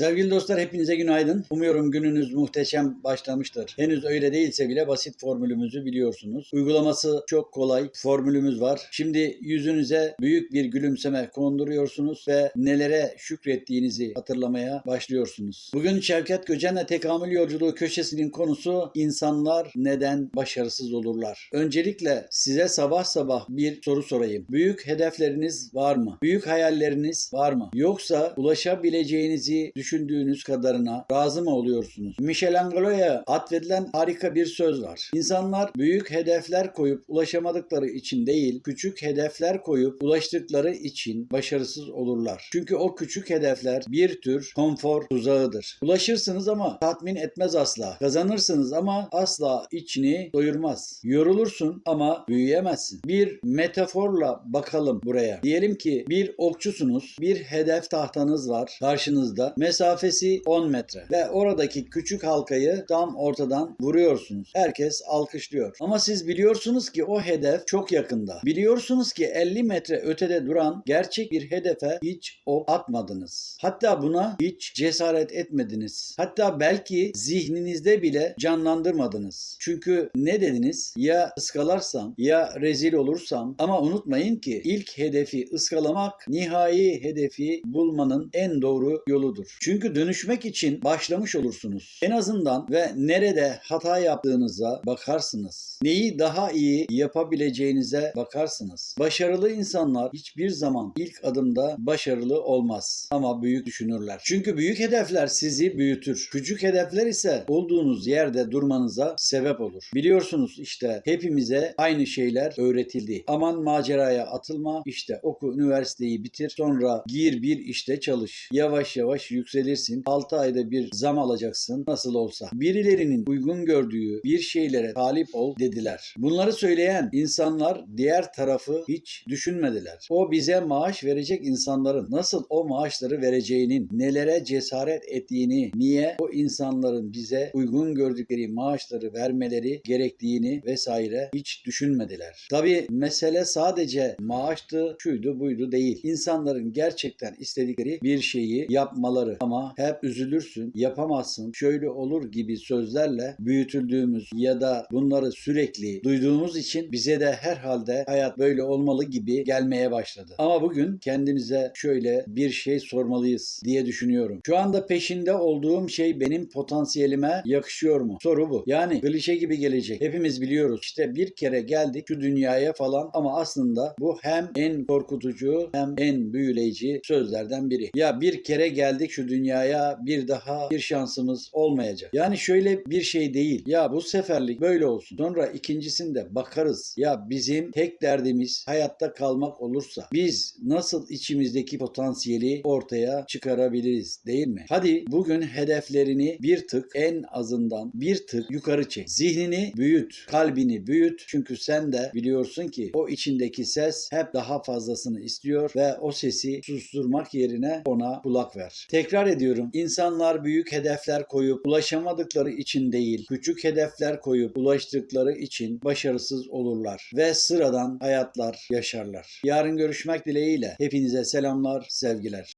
Sevgili dostlar hepinize günaydın. Umuyorum gününüz muhteşem başlamıştır. Henüz öyle değilse bile basit formülümüzü biliyorsunuz. Uygulaması çok kolay. Formülümüz var. Şimdi yüzünüze büyük bir gülümseme konduruyorsunuz ve nelere şükrettiğinizi hatırlamaya başlıyorsunuz. Bugün Şevket Göcen'le Tekamül Yolculuğu köşesinin konusu insanlar neden başarısız olurlar? Öncelikle size sabah sabah bir soru sorayım. Büyük hedefleriniz var mı? Büyük hayalleriniz var mı? Yoksa ulaşabileceğinizi düşündüğünüz kadarına razı mı oluyorsunuz? Michelangelo'ya atfedilen harika bir söz var. İnsanlar büyük hedefler koyup ulaşamadıkları için değil, küçük hedefler koyup ulaştıkları için başarısız olurlar. Çünkü o küçük hedefler bir tür konfor tuzağıdır. Ulaşırsınız ama tatmin etmez asla. Kazanırsınız ama asla içini doyurmaz. Yorulursun ama büyüyemezsin. Bir metaforla bakalım buraya. Diyelim ki bir okçusunuz, bir hedef tahtanız var karşınızda. Mesafesi 10 metre ve oradaki küçük halkayı tam ortadan vuruyorsunuz. Herkes alkışlıyor. Ama siz biliyorsunuz ki o hedef çok yakında. Biliyorsunuz ki 50 metre ötede duran gerçek bir hedefe hiç ok atmadınız. Hatta buna hiç cesaret etmediniz. Hatta belki zihninizde bile canlandırmadınız. Çünkü ne dediniz? Ya ıskalarsam ya rezil olursam ama unutmayın ki ilk hedefi ıskalamak nihai hedefi bulmanın en doğru yoludur. Çünkü dönüşmek için başlamış olursunuz. En azından ve nerede hata yaptığınıza bakarsınız. Neyi daha iyi yapabileceğinize bakarsınız. Başarılı insanlar hiçbir zaman ilk adımda başarılı olmaz ama büyük düşünürler. Çünkü büyük hedefler sizi büyütür. Küçük hedefler ise olduğunuz yerde durmanıza sebep olur. Biliyorsunuz işte hepimize aynı şeyler öğretildi. Aman maceraya atılma, işte oku üniversiteyi bitir, sonra gir bir işte çalış. Yavaş yavaş yükselirsin. 6 ayda bir zam alacaksın nasıl olsa. Birilerinin uygun gördüğü bir şeylere talip ol dediler. Bunları söyleyen insanlar diğer tarafı hiç düşünmediler. O bize maaş verecek insanların nasıl o maaşları vereceğinin, nelere cesaret ettiğini, niye o insanların bize uygun gördükleri maaşları vermeleri gerektiğini vesaire hiç düşünmediler. Tabi mesele sadece maaştı, şuydu buydu değil. İnsanların gerçekten istedikleri bir şeyi yapmaları ama hep üzülürsün, yapamazsın, şöyle olur gibi sözlerle büyütüldüğümüz ya da bunları sürekli duyduğumuz için bize de herhalde hayat böyle olmalı gibi gelmeye başladı. Ama bugün kendimize şöyle bir şey sormalıyız diye düşünüyorum. Şu anda peşinde olduğum şey benim potansiyelime yakışıyor mu? Soru bu. Yani klişe gibi gelecek. Hepimiz biliyoruz. İşte bir kere geldik şu dünyaya falan ama aslında bu hem en korkutucu hem en büyüleyici sözlerden biri. Ya bir kere geldik şu dünyaya bir daha bir şansımız olmayacak. Yani şöyle bir şey değil. Ya bu seferlik böyle olsun. Sonra ikincisinde bakarız. Ya bizim tek derdimiz hayatta kalmak olursa biz nasıl içimizdeki potansiyeli ortaya çıkarabiliriz değil mi? Hadi bugün hedeflerini bir tık en azından bir tık yukarı çek. Zihnini büyüt, kalbini büyüt. Çünkü sen de biliyorsun ki o içindeki ses hep daha fazlasını istiyor ve o sesi susturmak yerine ona kulak ver. Tekrar ediyorum. İnsanlar büyük hedefler koyup ulaşamadıkları için değil, küçük hedefler koyup ulaştıkları için başarısız olurlar ve sıradan hayatlar yaşarlar. Yarın görüşmek dileğiyle hepinize selamlar, sevgiler.